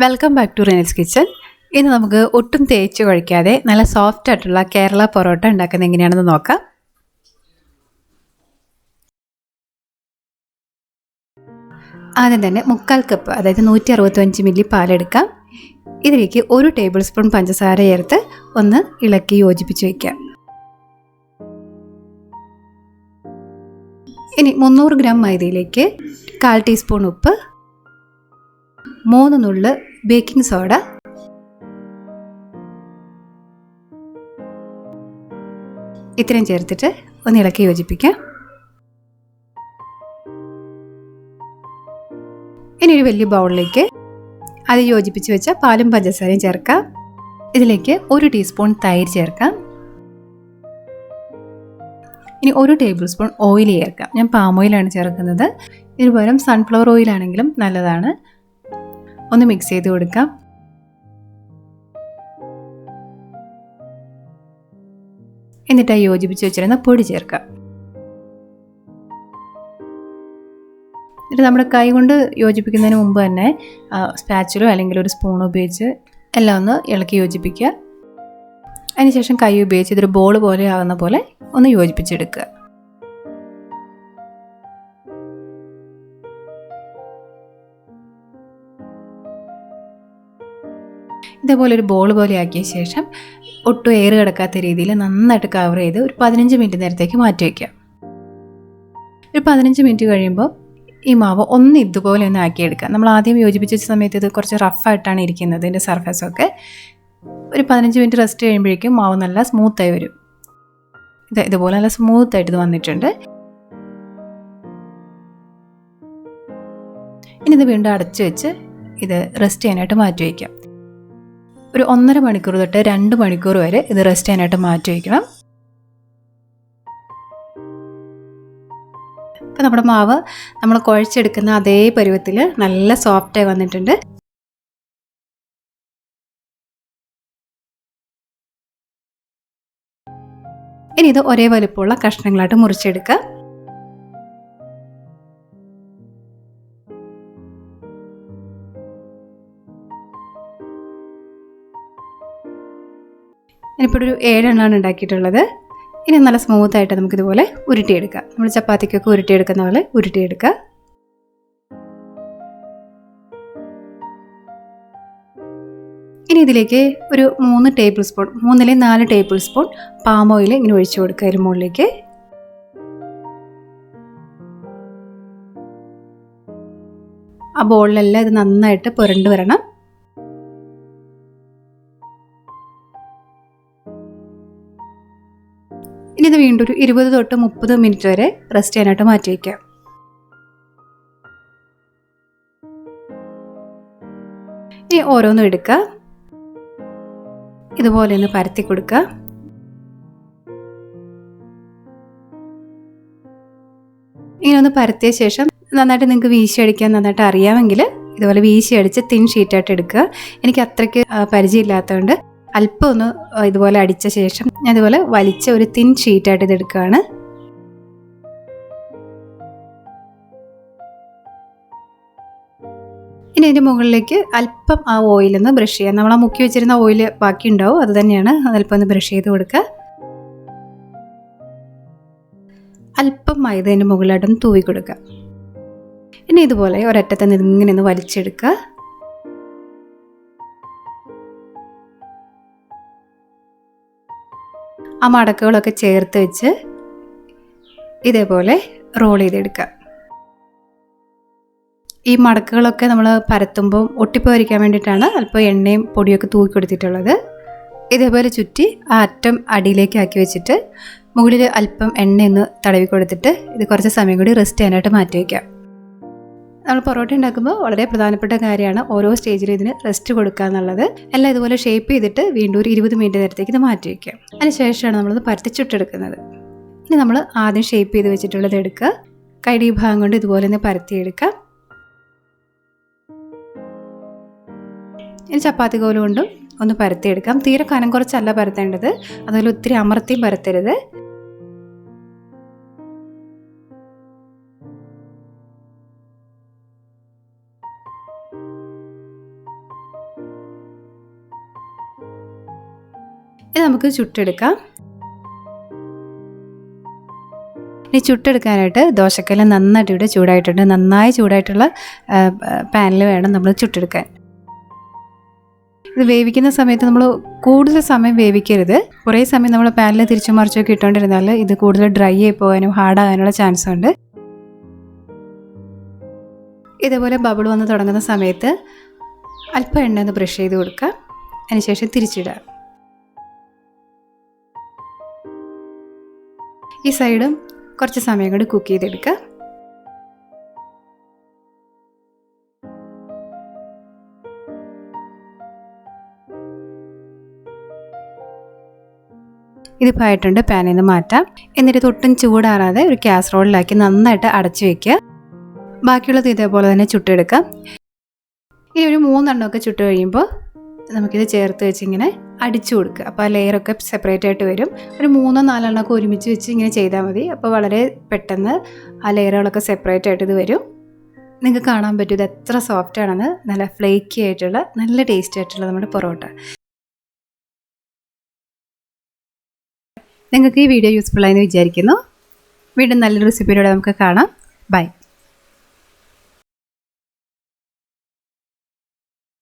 Welcome back to Rinal's kitchen ഇന്ന് നമുക്ക് ഒട്ടും തേച്ച് കഴിക്കാതെ നല്ല സോഫ്റ്റ് ആയിട്ടുള്ള കേരള പൊറോട്ട ഉണ്ടാക്കുന്നത് എങ്ങനെയാണെന്ന് നോക്കാം. ആദ്യം തന്നെ മുക്കാൽ കപ്പ് അതായത് നൂറ്റി അറുപത്തഞ്ച് മില്ലി പാലെടുക്കാം ഇതിലേക്ക് ഒരു ടേബിൾ സ്പൂൺ പഞ്ചസാര ചേർത്ത് ഒന്ന് ഇളക്കി യോജിപ്പിച്ച് വയ്ക്കാം ഇനി മുന്നൂറ് ഗ്രാം മൈദയിലേക്ക് കാൽ ടീസ്പൂൺ ഉപ്പ് മൂന്ന് നുള്ള് ബേക്കിംഗ് സോഡ. ഇത്രയും ചേർത്തിട്ട് ഒന്ന് ഇളക്കി യോജിപ്പിക്കാം. ഇനി ഒരു വലിയ ബൗളിലേക്ക് അത് യോജിപ്പിച്ച് വെച്ച പാലും പഞ്ചസാരയും ചേർക്കാം. ഇതിലേക്ക് ഒരു ടീസ്പൂൺ തൈര് ചേർക്കാം. ഇനി ഒരു ടേബിൾ സ്പൂൺ ഓയിൽ ചേർക്കാം. ഞാൻ പാം ഓയിലാണ് ചേർക്കുന്നത്. ഇതിന് പകരം സൺഫ്ലവർ ഓയിലാണെങ്കിലും നല്ലതാണ്. ഒന്ന് മിക്സ് ചെയ്ത് കൊടുക്കാം. എന്നിട്ട് യോജിപ്പിച്ച് വെച്ചിരുന്ന പൊടി ചേർക്കാം. എന്നിട്ട് നമ്മുടെ കൈ കൊണ്ട് യോജിപ്പിക്കുന്നതിന് മുമ്പ് തന്നെ സ്പാച്ചിലോ അല്ലെങ്കിൽ ഒരു സ്പൂൺ ഉപയോഗിച്ച് എല്ലാം ഒന്ന് ഇളക്കി യോജിപ്പിക്കുക. അതിനുശേഷം കൈ ഉപയോഗിച്ച് ഇതൊരു ബോൾ പോലെ ആകുന്ന പോലെ ഒന്ന് യോജിപ്പിച്ചെടുക്കുക. ഇതേപോലെ ഒരു ബോൾ പോലെ ആക്കിയ ശേഷം ഒട്ടും എയർ കിടക്കാത്ത രീതിയിൽ നന്നായിട്ട് കവർ ചെയ്ത് ഒരു പതിനഞ്ച് മിനിറ്റ് നേരത്തേക്ക് മാറ്റി വയ്ക്കുക ഒരു പതിനഞ്ച് മിനിറ്റ് കഴിയുമ്പോൾ ഈ മാവ് ഒന്ന് ഇതുപോലെ ഒന്ന് ആക്കിയെടുക്കുക. നമ്മൾ ആദ്യം യോജിപ്പിച്ച സമയത്ത് ഇത് കുറച്ച് റഫായിട്ടാണ് ഇരിക്കുന്നത് ഇതിന്റെ സർഫസൊക്കെ ഒരു പതിനഞ്ച് മിനിറ്റ് റെസ്റ്റ് കഴിയുമ്പോഴേക്കും മാവ് നല്ല സ്മൂത്തായി വരും. ഇത് ഇതുപോലെ നല്ല സ്മൂത്തായിട്ട് ഇത് വന്നിട്ടുണ്ട്. ഇനി ഇത് വീണ്ടും അടച്ചു വെച്ച് ഇത് റെസ്റ്റ് ചെയ്യാനായിട്ട് മാറ്റി വയ്ക്കാം ഒരു ഒന്നര മണിക്കൂർ തൊട്ട് രണ്ട് മണിക്കൂർ വരെ ഇത് റെസ്റ്റ് ചെയ്യാനായിട്ട് മാറ്റി വയ്ക്കണം. ഇപ്പം നമ്മുടെ മാവ് നമ്മൾ കുഴച്ചെടുക്കുന്ന അതേ പരുവത്തിൽ നല്ല സോഫ്റ്റായി വന്നിട്ടുണ്ട്. ഇനി ഇത് ഒരേ വലുപ്പമുള്ള കഷ്ണങ്ങളായിട്ട് മുറിച്ചെടുക്കുക. ഞാനിപ്പോൾ ഒരു ഏഴെണ്ണമാണ് ഉണ്ടാക്കിയിട്ടുള്ളത്. ഇനി നല്ല സ്മൂത്തായിട്ട് നമുക്കിതുപോലെ ഉരുട്ടിയെടുക്കാം. നമ്മൾ ചപ്പാത്തിക്കൊക്കെ ഉരുട്ടിയെടുക്കുന്ന പോലെ ഉരുട്ടിയെടുക്കുക ഇനി ഇതിലേക്ക് ഒരു മൂന്ന് ടേബിൾ സ്പൂൺ മൂന്നിലെ നാല് ടേബിൾ സ്പൂൺ പാം ഓയിൽ ഇങ്ങനെ ഒഴിച്ചു കൊടുക്കുക അതിന് മുകളിലേക്ക്. ആ ബോളിലെല്ലാം ഇത് നന്നായിട്ട് പുരണ്ട് വരണം. ഇനി ഇത് വീണ്ടും ഒരു ഇരുപത് തൊട്ട് മുപ്പത് മിനിറ്റ് വരെ റെസ്റ്റ് ചെയ്യാനായിട്ട് മാറ്റി വയ്ക്കാം ഇനി ഓരോന്നും എടുക്കുക. ഇതുപോലെ ഒന്ന് പരത്തി കൊടുക്കുക. ഇങ്ങനെ ഒന്ന് പരത്തിയ ശേഷം നന്നായിട്ട് നിങ്ങൾക്ക് വീശി അടിക്കാൻ നന്നായിട്ട് അറിയാമെങ്കിൽ ഇതുപോലെ വീശി അടിച്ച് തിൻ ഷീറ്റായിട്ട് എടുക്കുക. എനിക്ക് അത്രയ്ക്ക് പരിചയമില്ലാത്തതുകൊണ്ട് അല്പം ഒന്ന് ഇതുപോലെ അടിച്ച ശേഷം ഞാൻ ഇതുപോലെ വലിച്ച ഒരു തിൻ ഷീറ്റായിട്ട് ഇത് എടുക്കുകയാണ്. ഇനി ഇതിന്റെ മുകളിലേക്ക് അല്പം ആ ഓയിൽ ഒന്ന് ബ്രഷ് ചെയ്യാം. നമ്മൾ ആ മുക്കി വെച്ചിരുന്ന ഓയിൽ ബാക്കി ഉണ്ടാവും. അത് തന്നെയാണ്. അതല്പം ഒന്ന് ബ്രഷ് ചെയ്ത് കൊടുക്കുക. അല്പം മൈദ ഇതിന്റെ മുകളിലായിട്ടൊന്ന് തൂവി കൊടുക്കുക. ഇനി ഇതുപോലെ ഒരറ്റത്ത് നിന്ന് ഇങ്ങനെ ഒന്ന് വലിച്ചെടുക്കുക. ആ മടക്കുകളൊക്കെ ചേർത്ത് വെച്ച് ഇതേപോലെ റോൾ ചെയ്തെടുക്കുക. ഈ മടക്കുകളൊക്കെ നമ്മൾ പരത്തുമ്പോൾ ഒട്ടിപ്പോയിരിക്കാൻ വേണ്ടിയിട്ടാണ് അല്പം എണ്ണയും പൊടിയൊക്കെ തൂക്കി കൊടുത്തിട്ടുള്ളത്. ഇതേപോലെ ചുറ്റി ആ അറ്റം അടിയിലേക്ക് ആക്കി വെച്ചിട്ട് മുകളിൽ അല്പം എണ്ണയൊന്ന് തടവി കൊടുത്തിട്ട് ഇത് കുറച്ച് സമയം കൂടി റെസ്റ്റ് ചെയ്യാനായിട്ട് മാറ്റി വയ്ക്കാം നമ്മൾ പൊറോട്ട ഉണ്ടാക്കുമ്പോൾ വളരെ പ്രധാനപ്പെട്ട കാര്യമാണ് ഓരോ സ്റ്റേജിലും ഇതിന് റെസ്റ്റ് കൊടുക്കുക എന്നുള്ളത്. എല്ലാം ഇതുപോലെ ഷേപ്പ് ചെയ്തിട്ട് വീണ്ടും ഒരു ഇരുപത് മിനിറ്റ് നേരത്തേക്ക് ഇത് മാറ്റി വയ്ക്കുക അതിനുശേഷമാണ് നമ്മളിത് പരത്തിച്ചുട്ടെടുക്കുന്നത്. ഇനി നമ്മൾ ആദ്യം ഷേപ്പ് ചെയ്ത് വെച്ചിട്ടുള്ളത് എടുക്കുക. കൈടി ഭാഗം കൊണ്ട് ഇതുപോലെ ഒന്ന് പരത്തിയെടുക്കുക. ഇനി ചപ്പാത്തി കോൽ കൊണ്ടും ഒന്ന് പരത്തിയെടുക്കാം. തീരെ കനം കുറച്ചല്ല പരത്തേണ്ടത്. അതുപോലെ ഒത്തിരി അമർത്തിയും പരത്തരുത്. ഇത് നമുക്ക് ചുട്ടെടുക്കാം. ഇനി ചുട്ടെടുക്കാനായിട്ട് ദോശക്കല്ല് നന്നായിട്ട് ഇവിടെ ചൂടായിട്ടുണ്ട്. നന്നായി ചൂടായിട്ടുള്ള പാനിൽ വേണം നമ്മൾ ചുട്ടെടുക്കാൻ. ഇത് വേവിക്കുന്ന സമയത്ത് നമ്മൾ കൂടുതൽ സമയം വേവിക്കരുത്. കുറേ സമയം നമ്മൾ പാനിൽ തിരിച്ചു മറിച്ചൊക്കെ ഇട്ടുകൊണ്ടിരുന്നാൽ ഇത് കൂടുതൽ ഡ്രൈ ആയി പോകാനും ഹാർഡാകാനുള്ള ചാൻസ് ഉണ്ട്. ഇതേപോലെ ബബിൾ വന്ന് തുടങ്ങുന്ന സമയത്ത് അല്പം എണ്ണ ഒന്ന് ബ്രഷ് ചെയ്ത് കൊടുക്കുക അതിനുശേഷം തിരിച്ചിടുക ഈ സൈഡും കുറച്ച് സമയം കൂടി കുക്ക് ചെയ്തെടുക്കുക. ഇതിപ്പോൾ ആയിട്ടുണ്ട്. പാനിൽ നിന്ന് മാറ്റാം. എന്നിട്ട് തൊട്ടും ചൂടാറാതെ ഒരു കാസറോളിലാക്കി നന്നായിട്ട് അടച്ചു വെക്കുക. ബാക്കിയുള്ളത് ഇതേപോലെ തന്നെ ചുട്ടെടുക്കാം. ഇനി ഒരു മൂന്നെണ്ണമൊക്കെ ചുട്ട് കഴിയുമ്പോൾ നമുക്കിത് ചേർത്ത് വെച്ച് ഇങ്ങനെ അടിച്ചു കൊടുക്കുക. അപ്പോൾ ആ ലെയറൊക്കെ സെപ്പറേറ്റ് ആയിട്ട് വരും. ഒരു മൂന്നോ നാലെണ്ണമൊക്കെ ഒരുമിച്ച് വെച്ച് ഇങ്ങനെ ചെയ്താൽ മതി. അപ്പോൾ വളരെ പെട്ടെന്ന് ആ ലെയറുകളൊക്കെ സെപ്പറേറ്റ് ആയിട്ട് ഇത് വരും. നിങ്ങൾക്ക് കാണാൻ പറ്റും ഇത് എത്ര സോഫ്റ്റ് ആണെന്ന്. നല്ല ഫ്ലേക്കി ആയിട്ടുള്ള നല്ല ടേസ്റ്റി ആയിട്ടുള്ള നമ്മുടെ പൊറോട്ട. നിങ്ങൾക്ക് ഈ വീഡിയോ യൂസ്ഫുൾ ആയെന്ന് വിചാരിക്കുന്നു. വീണ്ടും നല്ലൊരു റെസിപ്പിയിലൂടെ നമുക്ക് കാണാം. ബൈ